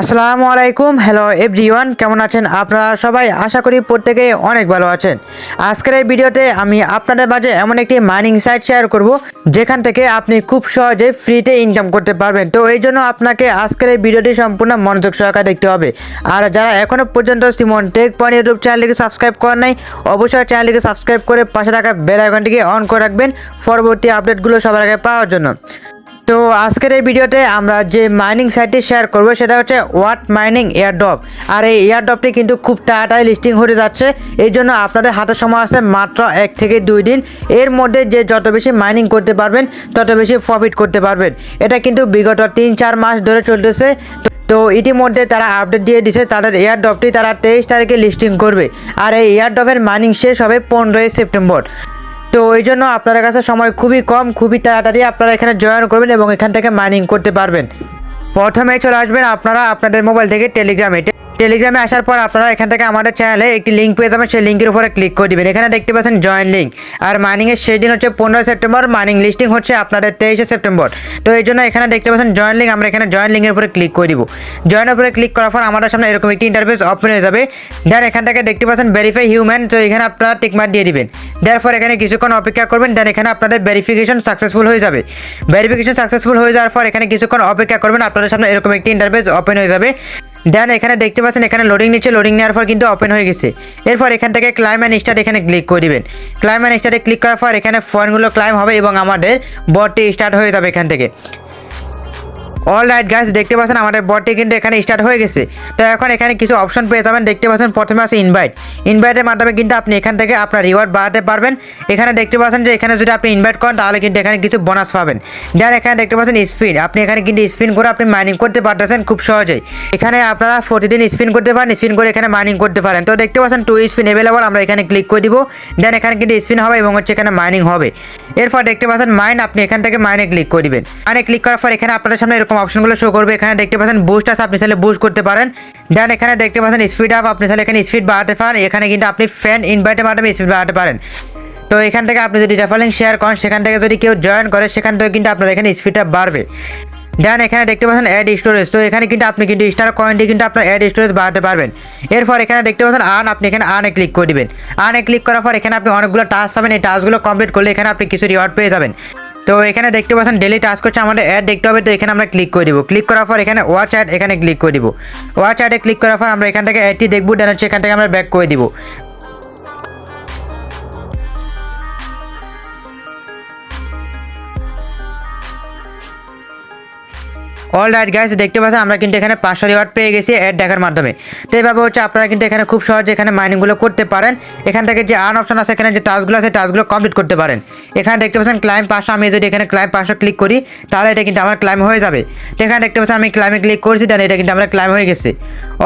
আসসালামু আলাইকুম। Hello everyone কেমন আছেন আপনারা সবাই? আশা করি প্রত্যেকে অনেক ভালো আছেন। আজকের এই ভিডিওতে আমি আপনাদের মাঝে এমন একটি মাইনিং সাইট শেয়ার করব, যেখান থেকে আপনি খুব সহজে ফ্রিতে ইনকাম করতে পারবেন। তো এই জন্য আপনাকে আজকের এই ভিডিওটি সম্পূর্ণ মনোযোগ সহকারে দেখতে হবে। আর যারা এখনও পর্যন্ত সিমন টেক পয়েন্ট ইউটিউব চ্যানেলটিকে সাবস্ক্রাইব করেন নাই, অবশ্যই চ্যানেলটিকে সাবস্ক্রাইব করে পাশে থাকা বেল আইকনটিকে অন করে রাখবেন, পরবর্তী আপডেটগুলো সবার আগে পাওয়ার জন্য। তো আজকের এই ভিডিওতে আমরা যে মাইনিং সাইটটি শেয়ার করব, সেটা হচ্ছে ওয়াট মাইনিং এয়ারড্রপ আর এই এয়ারড্রপটি কিন্তু খুব তাড়াতাড়ি লিস্টিং হয়ে যাচ্ছে। এই জন্য আপনাদের হাতে সময় আছে মাত্র এক থেকে দুই দিন। এর মধ্যে যে যত বেশি মাইনিং করতে পারবেন, তত বেশি প্রফিট করতে পারবেন। এটা কিন্তু বিগত তিন চার মাস ধরে চলতেছে। তো- ইতিমধ্যে তারা আপডেট দিয়ে দিছে, তাদের এয়ারড্রপটি তারা তেইশ তারিখে লিস্টিং করবে। আর এই এয়ারড্রপের মাইনিং শেষ হবে পনেরোই সেপ্টেম্বর তো ওই জন্য আপনার কাছে সময় খুবই কম, খুবই তাড়াতাড়ি আপনারা এখানে জয়েন করবেন এবং এখান থেকে মাইনিং করতে পারবেন। প্রথমে চলে আসবেন আপনারা আপনাদের মোবাইল থেকে টেলিগ্রামে টেলিগ্রামে আসার পর আপনারা এখান থেকে আমাদের চ্যানেলে একটি লিঙ্ক পেয়ে যাবেন। সেই লিঙ্কের উপরে ক্লিক করে দিবেন। এখানে দেখতে পাচ্ছেন জয়েন লিঙ্ক আর মাইনিংয়ের শেষ দিন হচ্ছে পনেরোই সেপ্টেম্বর। মাইনিং লিস্টিং হচ্ছে আপনাদের তেইশে সেপ্টেম্বর। তো এই জন্য এখানে দেখতে পাচ্ছেন জয়েন লিঙ্ক আমরা এখানে জয়েন লিঙ্কের উপরে ক্লিক করে দিব। জয়েনের উপরে ক্লিক করার পর আমাদের সামনে এরকম একটি ইন্টারফেস ওপেন হয়ে যাবে। দেন এখান থেকে দেখতে পাচ্ছেন ভেরিফাই হিউম্যান তো এখানে আপনারা টিকমার্ক দিয়ে দিবেন। দেওয়ার পর এখানে কিছুক্ষণ অপেক্ষা করবেন। দেন এখানে আপনাদের ভেরিফিকেশন সাকসেসফুল হয়ে যাবে। ভেরিফিকেশন সাকসেসফুল হয়ে যাওয়ার পর এখানে কিছুক্ষণ অপেক্ষা করবেন। আপনাদের সামনে এরকম একটি ইন্টারফেস ওপেন হয়ে যাবে। দেন এখানে দেখতে পাচ্ছেন, এখানে লোডিং নিচ্ছে লোডিং নেওয়ার পর কিন্তু ওপেন হয়ে গেছে। এরপর এখান থেকে ক্লাইম অ্যান্ড স্টার্ট এখানে ক্লিক করে দেবেন। ক্লাইম অ্যান্ড স্টার্টে ক্লিক করার পর এখানে ফোনগুলো ক্লাইম হবে এবং আমাদের বটটি স্টার্ট হয়ে যাবে এখান থেকে। অল রাইট গাইস দেখতে পাচ্ছেন আমাদের বটটি কিন্তু এখানে স্টার্ট হয়ে গেছে। তো এখন এখানে কিছু অপশন পেয়ে যাবেন। দেখতে পাচ্ছেন, প্রথমে আছে ইনভাইট ইনভাইটের মাধ্যমে কিন্তু আপনি এখান থেকে আপনার রিওয়ার্ড বাড়াতে পারবেন। এখানে দেখতে পাচ্ছেন যে এখানে যদি আপনি ইনভাইট করেন, তাহলে কিন্তু এখানে কিছু বোনাস পাবেন। দেন এখানে দেখতে পাচ্ছেন স্পিন আপনি এখানে কিন্তু স্পিন করে আপনি মাইনিং করতে পারতেছেন খুব সহজেই। এখানে আপনারা প্রতিদিন স্পিন করতে পারেন স্পিন করে এখানে মাইনিং করতে পারেন। তো দেখতে পাচ্ছেন টু স্পিন অ্যাভেলেবল আমরা এখানে ক্লিক করে দিব। দেন এখানে কিন্তু স্পিন হবে এবং হচ্ছে এখানে মাইনিং হবে। এরপর দেখতে পাচ্ছেন মাইন আপনি এখান থেকে মাইনে ক্লিক করে দিবেন। মাইনে ক্লিক করার পর এখানে আপনাদের সামনে এরকম অপশনগুলো শো করবে। এখানে দেখতে পাচ্ছেন বুস্ট আছে, আপনি চাইলে বুস্ট করতে পারেন। দেন এখানে দেখতে পাচ্ছেন স্পিড আপ আপনি চাইলে এখানে স্পিড বাড়াতে পারেন। এখানে কিন্তু আপনি ফ্যান ইনভাইটের মাধ্যমে স্পিড বাড়াতে পারেন। তো এখান থেকে আপনি যদি রেফারিং শেয়ার করেন, সেখান থেকে যদি কেউ জয়েন করে, সেখান থেকে কিন্তু আপনার এখানে স্পিডটা বাড়বে। দেন এখানে দেখতে পাচ্ছেন অ্যাড স্টোরেজ তো এখানে কিন্তু আপনি কিন্তু স্টার কয়েনটি কিন্তু আপনার অ্যাড স্টোরেজ বাড়াতে পারবেন। এরপর এখানে দেখতে পাচ্ছেন আন আপনি এখানে আর্নে ক্লিক করে দিবেন। আর্নে ক্লিক করার পর এখানে আপনি অনেকগুলো টাস্ক পাবেন। এই টাস্কগুলো কমপ্লিট করলে এখানে আপনি কিছু রিওয়ার্ড পেয়ে যাবেন। তো এখানে দেখতে পাচ্ছেন ডেলি টাস্ক হচ্ছে আমাদের অ্যাড দেখতে হবে, তো এখানে আমরা ক্লিক করে দিব। ক্লিক করার পর এখানে ওয়াচ অ্যাড এখানে ক্লিক করে দিব। ওয়াচ অ্যাডে ক্লিক করার পর আমরা এখান থেকে অ্যাডটি দেখব দেন হচ্ছে এখান থেকে আমরা ব্যাক করে দিব। অল রাইট গাইস দেখতে পাচ্ছেন, আমরা কিন্তু এখানে পাঁচশো রিওয়ার্ড পেয়ে গেছি অ্যাড দেখার মাধ্যমে। তো এইভাবে হচ্ছে আপনারা কিন্তু এখানে খুব সহজে এখানে মাইনিংগুলো করতে পারেন। এখান থেকে যে আর্ন অপশন আছে, এখানে যে টাস্কগুলো আছে টাস্কগুলো কমপ্লিট করতে পারেন। এখানে দেখতে পাচ্ছেন ক্লাইম পাঁচশো, আমি যদি এখানে ক্লাইম পাঁচশো ক্লিক করি, তাহলে এটা কিন্তু আমার ক্লাইম হয়ে যাবে। তো এখানে দেখতে পাচ্ছেন, আমি ক্লাইমে ক্লিক করেছি দেন এটা কিন্তু আমার ক্লাইম হয়ে গেছে।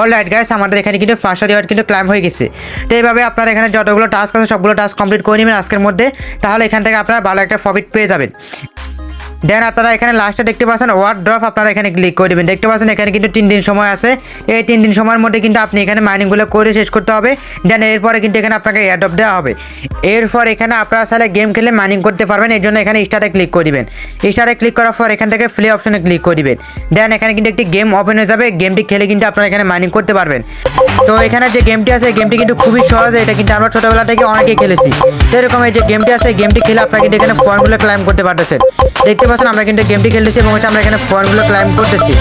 অল রাইট গাইস আমাদের এখানে কিন্তু পাঁচশো রিওয়ার্ড কিন্তু ক্লাইম হয়ে গেছে। তো এইভাবে আপনারা এখানে যতগুলো টাস্ক আছে, সবগুলো টাস্ক কমপ্লিট করে নেবেন আজকের মধ্যে। তাহলে এখান থেকে আপনারা ভালো একটা প্রফিট পেয়ে যাবেন। দেন আপনারা এখানে লাস্টে দেখতে পাচ্ছেন ওয়ার্ড ড্রপ আপনারা এখানে ক্লিক করে দেবেন। দেখতে পাচ্ছেন এখানে কিন্তু তিন দিন সময় আছে। এই তিন দিন সময়ের মধ্যে কিন্তু আপনি এখানে মাইনিংগুলো করে শেষ করতে হবে। দেন এরপরে কিন্তু এখানে আপনাকে এয়ারড্রপ দেওয়া হবে। এরপর এখানে আপনারা সালে গেম খেলে মাইনিং করতে পারবেন। এর জন্য এখানে স্টারে ক্লিক করে দিবেন। স্টারে ক্লিক করার পর এখান থেকে প্লে অপশনে ক্লিক করে দিবেন। দেন এখানে কিন্তু একটি গেম ওপেন হয়ে যাবে। গেমটি খেলে কিন্তু আপনারা এখানে মাইনিং করতে পারবেন। তো এখানে যে গেমটি আছে গেমটি কিন্তু খুবই সহজ। এটা কিন্তু আমরা ছোটোবেলা থেকে অনেকেই খেলেছি। এরকম এই যে গেমটি আছে গেমটি খেলে আপনারা কিন্তু এখানে পয়েন্টগুলো ক্লাইম করতে পারতেছেন। দেখতে পাচ্ছেন, আমরা কিন্তু গেমটি খেলতেছি এবং হচ্ছে আমরা এখানে ফর্মগুলো ক্লাইম করতেছি।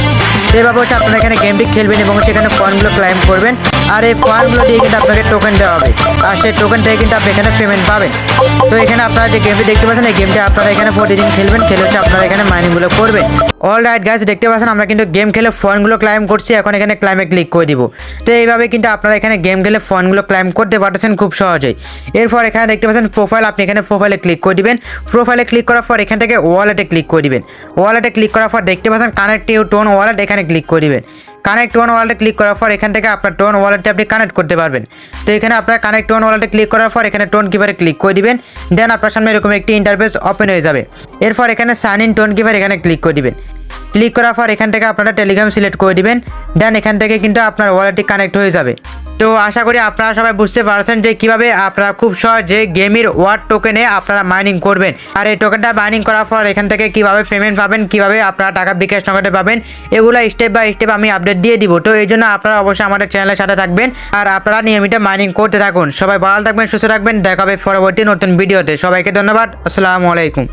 তো এইভাবে হচ্ছে আপনারা এখানে গেমটি খেলবেন এবং সেখানে ফর্মগুলো ক্লাইম করবেন। আর এই ফর্মগুলো দিয়ে কিন্তু আপনাকে টোকেন দেওয়া হবে। আর সেই টোকেন থেকে কিন্তু আপনি এখানে পেমেন্ট পাবেন। তো এখানে আপনারা যে গেমটি দেখতে পাচ্ছেন, এই গেমটি আপনারা এখানে প্রতিদিন খেলবেন। খেলে হচ্ছে আপনারা এখানে মাইনিংগুলো করবেন। অল রাইট গাছ দেখতে পাচ্ছেন, আমরা কিন্তু গেম খেলে ফোনগুলো ক্লাইম করছি। এখন এখানে ক্লাইমে ক্লিক করে দিব। তো এইভাবে কিন্তু আপনারা এখানে গেম খেলে ফোনগুলো ক্লাইম করতে পারতেছেন খুব সহজেই। এরপর এখানে দেখতে পাচ্ছেন প্রোফাইল আপনি এখানে প্রোফাইলে ক্লিক করে দিবেন। প্রোফাইলে ক্লিক করার পর এখান থেকে ওয়ালেটে ক্লিক করে দিবেন। ওয়ালেটে ক্লিক করার পর দেখতে পাচ্ছেন কানেক্ট ইউ টোন ওয়ালেট এখানে ক্লিক করে দিবেন। কানেক্ট ওয়ান ওয়ালেটে ক্লিক করার পর এখান থেকে আপনার টোন ওয়ালেটে আপনি কানেক্ট করতে পারবেন। তো এখানে আপনার কানেক্ট টোন ওয়ালেটে ক্লিক করার পর এখানে টোন কিপারে ক্লিক করে দিবেন। দেন আপনার সামনে এরকম একটি ইন্টারফেস ওপেন হয়ে যাবে। এরপর এখানে সাইন ইন টোন কিপার এখানে ক্লিক করে দিবেন। ক্লিক করার পর এখান থেকে আপনারা টেলিগ্রাম সিলেক্ট করে দিবেন। দেন এখান থেকে কিন্তু আপনার ওয়ালেটটি কানেক্ট হয়ে যাবে। তো আশা করি আপনারা সবাই বুঝতে পারছেন যে কীভাবে আপনারা খুব সহজে গেমের ওয়ার্ড টোকেনে আপনারা মাইনিং করবেন। আর এই টোকেনটা মাইনিং করার পর এখান থেকে কীভাবে পেমেন্ট পাবেন, কীভাবে আপনারা টাকা বিকাশ নগদে পাবেন, এগুলো স্টেপ বাই স্টেপ আমি আপডেট দিয়ে দিব। তো এই জন্য আপনারা অবশ্যই আমাদের চ্যানেলের সাথে থাকবেন আর আপনারা নিয়মিত মাইনিং করতে থাকুন। সবাই ভালো থাকবেন, সুস্থ থাকবেন। দেখা হবে পরবর্তী নতুন ভিডিওতে সবাইকে ধন্যবাদ। আসসালামু আলাইকুম।